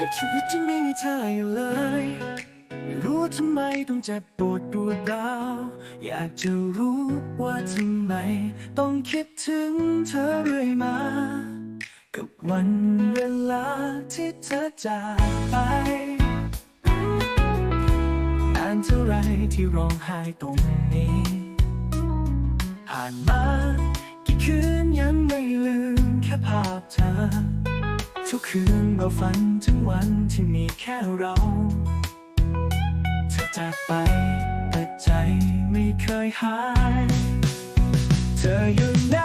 กับชีวิตที่ไม่มีเธออยู่เลย ไม่รู้ทำไมต้องเจ็บปวดปวดาว อยากจะรู้ว่าทำไม ต้องคิดถึงเธอเรื่อยมา กับวันเวลาที่เธอจากไปนานเท่าไรที่ร้องไห้ตรงนี้ ผ่านมากี่คืนยังไม่ลืมแค่ภาพเธอ ทุกคืนเราฝันถึงวันที่มีแค่เราเธอจากไปแต่ใจไม่เคยหาย เธออยู่ไหน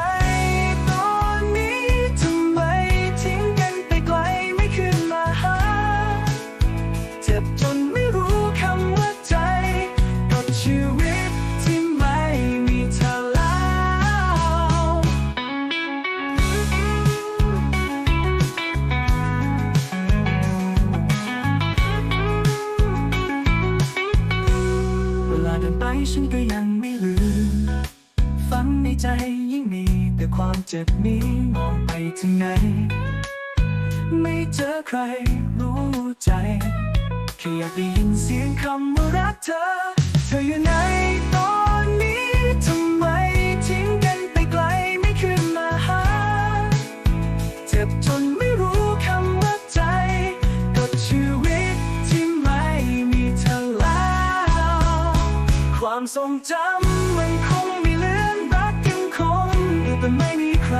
ใจยิ่งมีแต่ความเจ็บนี้มองไปถึงไหน ไม่เจอใครรู้ใจแค่อยากได้ยินเสียงคำว่ารักเธอ เธออยู่ไหนตอนนี้ทำไมทิ้งกันไปไกลไม่คืนมาหา เจ็บจนไม่รู้คำว่าใจกับชีวิตที่ไม่มีเธอแล้ว ความทรงจำมันคง แต่ไม่มีใคร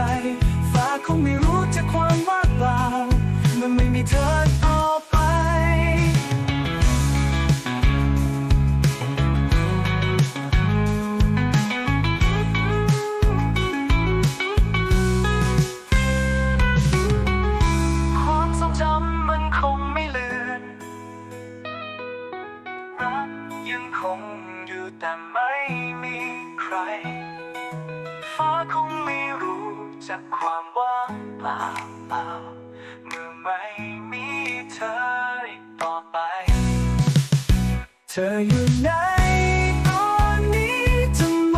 ฟ้าคงไม่รู้จะความว่างเปล่ามันไม่มีเธอต่อไป ความทรงจำมันคงไม่เลือนรักยังคงอยู่แต่ไม่มีใคร คงไม่รู้จากความว่างเปล่าเปล่าเมื่อไม่มีเธออีกต่อไป เธออยู่ไหนตอนนี้ทำไม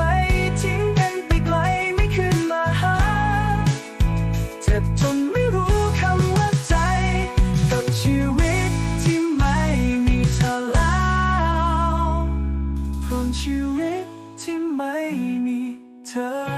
ทิ้งกันไปไกลไม่คืนมาหาเจ็บจนไม่รู้คำว่าใจ กับชีวิตที่ไม่มีเธอแล้วพราะชีวิตที่ไม่มีเธอ